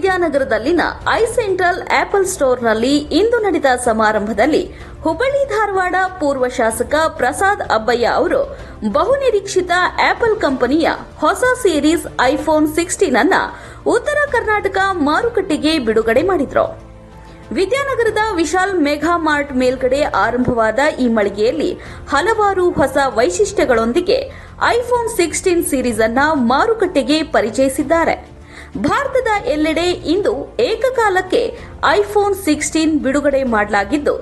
ವಿದ್ಯಾನಗರದಲ್ಲಿನ I central apple ಸ್ಟೋರ್ನಲ್ಲಿ ಇಂದು ನಡೆದ ಸಮಾರಂಭದಲ್ಲಿ ಹುಬ್ಬಳ್ಳಿ ಧಾರವಾಡ ಪೂರ್ವ ಶಾಸಕ ಪ್ರಸಾದ್ ಅಬ್ಬಯ್ಯ ಅವರು ಬಹುನಿರೀಕ್ಷಿತ ಆಪಲ್ ಕಂಪನಿಯ ಹೊಸ ಸೀರೀಸ್ ಐಫೋನ್ ಸಿಕ್ಸ್ಟೀನ್ ಅನ್ನ ಉತ್ತರ ಕರ್ನಾಟಕ ಮಾರುಕಟ್ಟೆಗೆ ಬಿಡುಗಡೆ ಮಾಡಿದರು. ವಿದ್ಯಾನಗರದ ವಿಶಾಲ್ ಮೆಗಾ ಮಾರ್ಟ್ ಮೇಲ್ಗಡೆ ಆರಂಭವಾದ ಈ ಮಳಿಗೆಯಲ್ಲಿ ಹಲವಾರು ಹೊಸ ವೈಶಿಷ್ಟ್ಯಗಳೊಂದಿಗೆ ಐಫೋನ್ ಸಿಕ್ಸ್ಟೀನ್ ಸೀರೀಸ್ ಅನ್ನ ಮಾರುಕಟ್ಟೆಗೆ ಪರಿಚಯಿಸಿದ್ದಾರೆ. ಭಾರತದ ಎಲ್ಲೆಡೆ ಇಂದು ಏಕಕಾಲಕ್ಕೆ ಐಫೋನ್ ಸಿಕ್ಸ್ಟೀನ್ ಬಿಡುಗಡೆ ಮಾಡಲಾಗಿದ್ದು,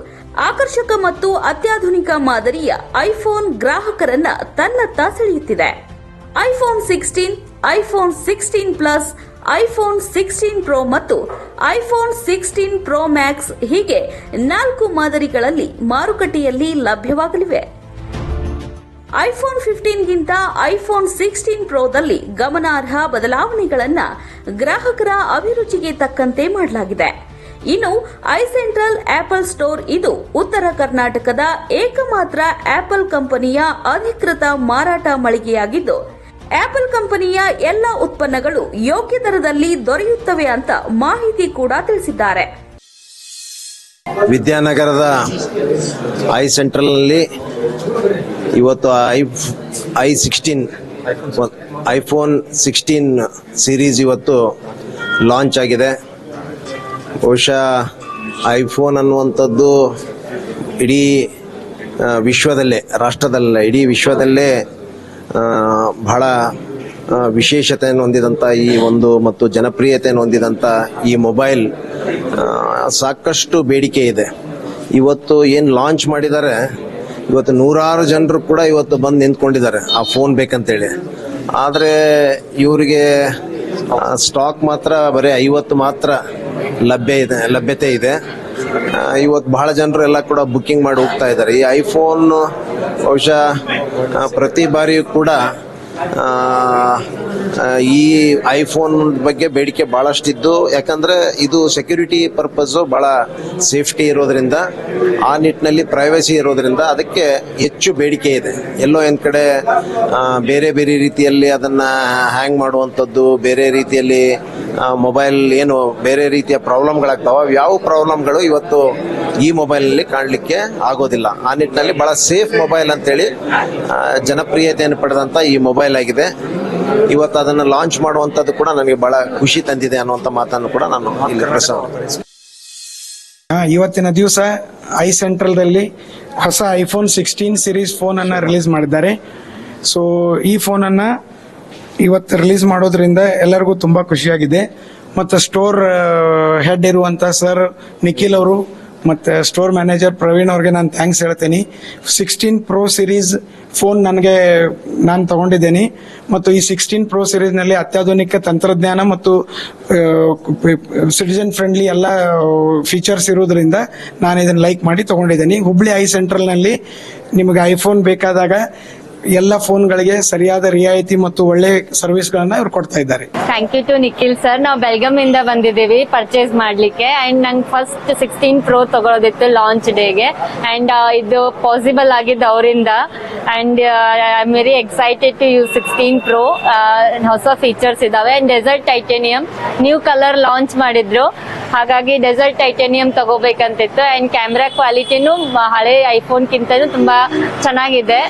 ಆಕರ್ಷಕ ಮತ್ತು ಅತ್ಯಾಧುನಿಕ ಮಾದರಿಯ ಐಫೋನ್ ಗ್ರಾಹಕರನ್ನ ತನ್ನತ್ತ ಸೆಳೆಯುತ್ತಿದೆ iPhone sixteen iPhone sixteen plus, iPhone sixteen pro ಮತ್ತು ಐಫೋನ್ ಸಿಕ್ಸ್ಟೀನ್ ಪ್ರೋ ಮ್ಯಾಕ್ಸ್ ಹೀಗೆ ನಾಲ್ಕು ಮಾದರಿಗಳಲ್ಲಿ ಮಾರುಕಟ್ಟೆಯಲ್ಲಿ ಲಭ್ಯವಾಗಲಿವೆ. ಐಫೋನ್ ಫಿಫ್ಟೀನ್ಗಿಂತ ಐಫೋನ್ ಸಿಕ್ಸ್ಟೀನ್ ಪ್ರೋದಲ್ಲಿ ಗಮನಾರ್ಹ ಬದಲಾವಣೆಗಳನ್ನು ಗ್ರಾಹಕರ ಅಭಿರುಚಿಗೆ ತಕ್ಕಂತೆ ಮಾಡಲಾಗಿದೆ. ಇನ್ನು ಐ ಸೆಂಟ್ರಲ್ ಆಪಲ್ ಸ್ಟೋರ್ ಇದು ಉತ್ತರ ಕರ್ನಾಟಕದ ಏಕಮಾತ್ರ ಆಪಲ್ ಕಂಪನಿಯ ಅಧಿಕೃತ ಮಾರಾಟ ಮಳಿಗೆಯಾಗಿದ್ದು, ಆಪಲ್ ಕಂಪನಿಯ ಎಲ್ಲ ಉತ್ಪನ್ನಗಳು ಯೋಗ್ಯ ದರದಲ್ಲಿ ದೊರೆಯುತ್ತವೆ ಅಂತ ಮಾಹಿತಿ ಕೂಡ ತಿಳಿಸಿದ್ದಾರೆ. ವಿದ್ಯಾನಗರದ ಐ ಸೆಂಟ್ರಲ್ನಲ್ಲಿ ಇವತ್ತು I I sixteen iPhone sixteen series ಇವತ್ತು ಲಾಂಚ್ ಆಗಿದೆ. ಬಹುಶಃ ಐಫೋನ್ ಅನ್ನುವಂಥದ್ದು ಇಡೀ ವಿಶ್ವದಲ್ಲೇ ರಾಷ್ಟ್ರದಲ್ಲೇ ಇಡೀ ವಿಶ್ವದಲ್ಲೇ ಬಹಳ ವಿಶೇಷತೆಯನ್ನು ಹೊಂದಿದಂಥ ಈ ಒಂದು ಮತ್ತು ಜನಪ್ರಿಯತೆಯನ್ನು ಹೊಂದಿದಂಥ ಈ ಮೊಬೈಲ್ ಸಾಕಷ್ಟು ಬೇಡಿಕೆ ಇದೆ. ಇವತ್ತು ಏನು ಲಾಂಚ್ ಮಾಡಿದ್ದಾರೆ? ಇವತ್ತು ನೂರಾರು ಜನರು ಕೂಡ ಇವತ್ತು ಬಂದು ನಿಂತ್ಕೊಂಡಿದ್ದಾರೆ. ಆ ಫೋನ್ ಬೇಕಂತೇಳಿ. ಆದರೆ ಇವರಿಗೆ ಸ್ಟಾಕ್ ಮಾತ್ರ, ಬರೀ ಐವತ್ತು ಮಾತ್ರ ಲಭ್ಯ ಇದೆ, ಲಭ್ಯತೆ ಇದೆ. ಇವತ್ತು ಬಹಳ ಜನರು ಎಲ್ಲ ಕೂಡ ಬುಕ್ಕಿಂಗ್ ಮಾಡಿ ಹೋಗ್ತಾ ಇದ್ದಾರೆ. ಈ ಐಫೋನ್ ಬಹುಶಃ ಪ್ರತಿ ಬಾರಿಯೂ ಕೂಡ ಈ ಐಫೋನ್ ಬಗ್ಗೆ ಬೇಡಿಕೆ ಬಹಳಷ್ಟಿದ್ದು. ಯಾಕಂದ್ರೆ ಇದು ಸೆಕ್ಯೂರಿಟಿ ಪರ್ಪಸ್ ಬಹಳ ಸೇಫ್ಟಿ ಇರೋದ್ರಿಂದ, ಆ ನಿಟ್ಟಿನಲ್ಲಿ ಪ್ರೈವಸಿ ಇರೋದ್ರಿಂದ ಅದಕ್ಕೆ ಹೆಚ್ಚು ಬೇಡಿಕೆ ಇದೆ. ಎಲ್ಲೋ ಒಂದ್ ಕಡೆ ಬೇರೆ ಬೇರೆ ರೀತಿಯಲ್ಲಿ ಅದನ್ನ ಹ್ಯಾಂಗ್ ಮಾಡುವಂಥದ್ದು, ಬೇರೆ ರೀತಿಯಲ್ಲಿ ಮೊಬೈಲ್ ಏನು ಬೇರೆ ರೀತಿಯ ಪ್ರಾಬ್ಲಮ್ಗಳಾಗ್ತಾವ ಯಾವ ಪ್ರಾಬ್ಲಮ್ಗಳು ಇವತ್ತು ಈ ಮೊಬೈಲ್ನಲ್ಲಿ ಕಾಣಲಿಕ್ಕೆ ಆಗೋದಿಲ್ಲ. ಆ ನಿಟ್ಟಿನಲ್ಲಿ ಬಹಳ ಸೇಫ್ ಮೊಬೈಲ್ ಅಂತೇಳಿ ಜನಪ್ರಿಯತೆಯನ್ನು ಪಡೆದಂತ ಈ ಮೊಬೈಲ್ ಆಗಿದೆ. ಇವತ್ತು ಅದನ್ನು ಲಾಂಚ್ ಮಾಡುವಂಥದ್ದು ಕೂಡ ನನಗೆ ಬಹಳ ಖುಷಿ ತಂದಿದೆ ಅನ್ನುವಂಥ ಮಾತನ್ನು ಕೂಡ ನಾನು ಇವತ್ತಿನ ದಿವಸ ಐ ಸೆಂಟ್ರಲ್ದಲ್ಲಿ ಹೊಸ ಐಫೋನ್ ಸಿಕ್ಸ್ಟೀನ್ ಸಿರೀಸ್ ಫೋನ್ ಅನ್ನ ರಿಲೀಸ್ ಮಾಡಿದ್ದಾರೆ. ಸೊ ಈ ಫೋನ್ ಅನ್ನ ಇವತ್ತು ರಿಲೀಸ್ ಮಾಡೋದ್ರಿಂದ ಎಲ್ಲರಿಗೂ ತುಂಬಾ ಖುಷಿಯಾಗಿದೆ. ಮತ್ತು ಸ್ಟೋರ್ ಹೆಡ್ ಇರುವಂಥ ಸರ್ ನಿಖಿಲ್ ಅವರು, ಮತ್ತೆ ಸ್ಟೋರ್ ಮ್ಯಾನೇಜರ್ ಪ್ರವೀಣ್ ಅವ್ರಿಗೆ ನಾನು ಥ್ಯಾಂಕ್ಸ್ ಹೇಳ್ತೀನಿ. ಸಿಕ್ಸ್ಟೀನ್ ಪ್ರೋ ಸಿರೀಸ್ ಫೋನ್ ನನಗೆ, ನಾನು ತಗೊಂಡಿದ್ದೀನಿ. ಮತ್ತು ಈ ಸಿಕ್ಸ್ಟೀನ್ ಪ್ರೋ ಸಿರೀಸ್ನಲ್ಲಿ ಅತ್ಯಾಧುನಿಕ ತಂತ್ರಜ್ಞಾನ ಮತ್ತು ಸಿಟಿಜನ್ ಫ್ರೆಂಡ್ಲಿ ಎಲ್ಲ ಫೀಚರ್ಸ್ ಇರೋದ್ರಿಂದ ನಾನು ಇದನ್ನು ಲೈಕ್ ಮಾಡಿ ತಗೊಂಡಿದ್ದೀನಿ. ಹುಬ್ಳಿ ಐ ಸೆಂಟ್ರಲ್ನಲ್ಲಿ ನಿಮಗೆ ಐಫೋನ್ ಬೇಕಾದಾಗ ಎಲ್ಲ ಫೋನ್ಗಳಿಗೆ ಸರಿಯಾದ ರಿಯಾಯಿತಿ ಮತ್ತು ಒಳ್ಳೆ ಸರ್ವಿಸ್ಗಳನ್ನ ಇವ್ರು ಕೊಡ್ತಾ ಇದ್ದಾರೆ. Thank you to Nikhil sir ನಾವು ಬೆಲ್ಗಮ್ ಇಂದ ಬಂದಿದ್ದೀವಿ ಪರ್ಚೇಸ್ ಮಾಡ್ಲಿಕ್ಕೆ. ಅಂಡ್ ನಂಗೆ ಫಸ್ಟ್ ಸಿಕ್ಸ್ಟೀನ್ ಪ್ರೋ ತಗೊಳೋದಿತ್ತು ಲಾಂಚ್ ಡೇಗೆ ಅಂಡ್ ಇದು ಪಾಸಿಬಲ್ ಆಗಿದ್ದು ಅವರಿಂದ. And I am very excited to use sixteen pro ಹೊಸ ಫೀಚರ್ಸ್ ಇದಾವೆ. And desert titanium new colour launch ಮಾಡಿದ್ರು. ಹಾಗಾಗಿ ಡೆಸರ್ಟ್ ಟೈಟೇನಿಯಂ ತಗೋಬೇಕಂತಿತ್ತು. ಅಂಡ್ ಕ್ಯಾಮ್ರಾ ಕ್ವಾಲಿಟಿನೂ ಹಳೆ ಐಫೋನ್ಗಿಂತನೂ ತುಂಬಾ ಚೆನ್ನಾಗಿದೆ.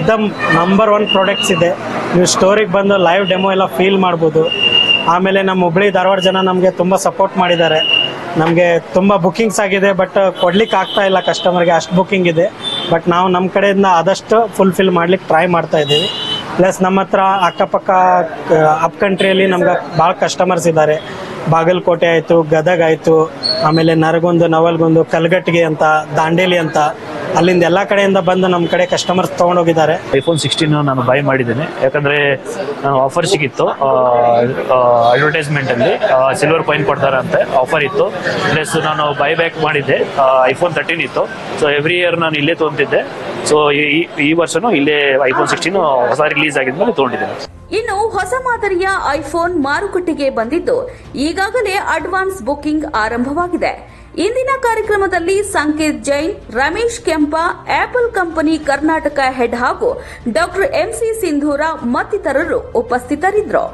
ಎಕ್ದಮ್ ನಂಬರ್ ಒನ್ ಪ್ರಾಡಕ್ಟ್ಸ್ ಇದೆ. ನೀವು ಸ್ಟೋರಿಗೆ ಬಂದು ಲೈವ್ ಡೆಮೋ ಎಲ್ಲ ಫೀಲ್ ಮಾಡ್ಬೋದು. ಆಮೇಲೆ ನಮ್ಮ ಹುಬ್ಳಿ ಧಾರವಾಡ ಜನ ನಮಗೆ ತುಂಬ ಸಪೋರ್ಟ್ ಮಾಡಿದ್ದಾರೆ. ನಮಗೆ ತುಂಬ ಬುಕ್ಕಿಂಗ್ಸ್ ಆಗಿದೆ ಬಟ್ ಕೊಡ್ಲಿಕ್ಕೆ ಆಗ್ತಾ ಇಲ್ಲ ಕಸ್ಟಮರ್ಗೆ ಅಷ್ಟು ಬುಕ್ಕಿಂಗ್ ಇದೆ. ಬಟ್ ನಾವು ನಮ್ಮ ಕಡೆಯಿಂದ ಆದಷ್ಟು ಫುಲ್ಫಿಲ್ ಮಾಡ್ಲಿಕ್ಕೆ ಟ್ರೈ ಮಾಡ್ತಾ ಇದ್ದೀವಿ. ಪ್ಲಸ್ ನಮ್ಮ ಹತ್ರ ಅಕ್ಕಪಕ್ಕ ಅಪ್ ಕಂಟ್ರಿಯಲ್ಲಿ ನಮ್ಗೆ ಭಾಳ ಕಸ್ಟಮರ್ಸ್ ಇದ್ದಾರೆ. ಬಾಗಲಕೋಟೆ ಆಯಿತು, ಗದಗ ಆಯಿತು, ಆಮೇಲೆ ನರಗೊಂದು, ನವಲ್ಗೊಂದು, ಕಲ್ಗಟ್ಟಿಗೆ ಅಂತ, ದಾಂಡೇಲಿ ಅಂತ. ಅಲ್ಲಿಂದ ಎಲ್ಲ ಕಡೆಯಿಂದ ಬಂದು ನಮ್ಮ ಕಡೆ ಕಸ್ಟಮರ್ಸ್ ತೊಗೊಂಡೋಗಿದ್ದಾರೆ. ಐಫೋನ್ ಸಿಕ್ಸ್ಟೀನ್ ನಾನು ಬೈ ಮಾಡಿದ್ದೇನೆ. ಯಾಕಂದ್ರೆ ನಾನು ಆಫರ್ ಸಿಕ್ಕಿತ್ತು. ಅಡ್ವರ್ಟೈಸ್ಮೆಂಟ್ ಅಲ್ಲಿ ಸಿಲ್ವರ್ ಕಾಯಿನ್ ಕೊಡ್ತಾರೆ ಅಂತ ಆಫರ್ ಇತ್ತು. ಪ್ಲಸ್ ನಾನು ಬೈ ಬ್ಯಾಕ್ ಮಾಡಿದ್ದೆ. ಐಫೋನ್ ತರ್ಟೀನ್ ಇತ್ತು. ಸೊ ಎವ್ರಿ ಇಯರ್ ನಾನು ಇಲ್ಲೇ ತೊಗೊಂತಿದ್ದೆ. ಸೊ ಈ ಈ ವರ್ಷನೂ ಇಲ್ಲೇ ಐಫೋನ್ ಸಿಕ್ಸ್ಟೀನ್ ಹೊಸ ರಿಲೀಸ್ ಆಗಿದ್ಮೇಲೆ ತೊಗೊಂಡಿದ್ದೇನೆ. ಇನ್ನು ಹೊಸ ಮಾದರಿಯ ಐಫೋನ್ ಮಾರುಕಟ್ಟೆಗೆ ಬಂದಿದ್ದು ಈಗಾಗಲೇ ಅಡ್ವಾನ್ಸ್ ಬುಕಿಂಗ್ ಆರಂಭವಾಗಿದೆ. ಇಂದಿನ ಕಾರ್ಯಕ್ರಮದಲ್ಲಿ Sanket Jain, Ramesh Kempa, Apple company Karnataka head ಹಾಗೂ ಡಾಕ್ಟರ್ ಎಂಸಿ ಸಿಂಧೂರ ಮತ್ತಿತರರು ಉಪಸ್ಥಿತರಿದ್ದರು.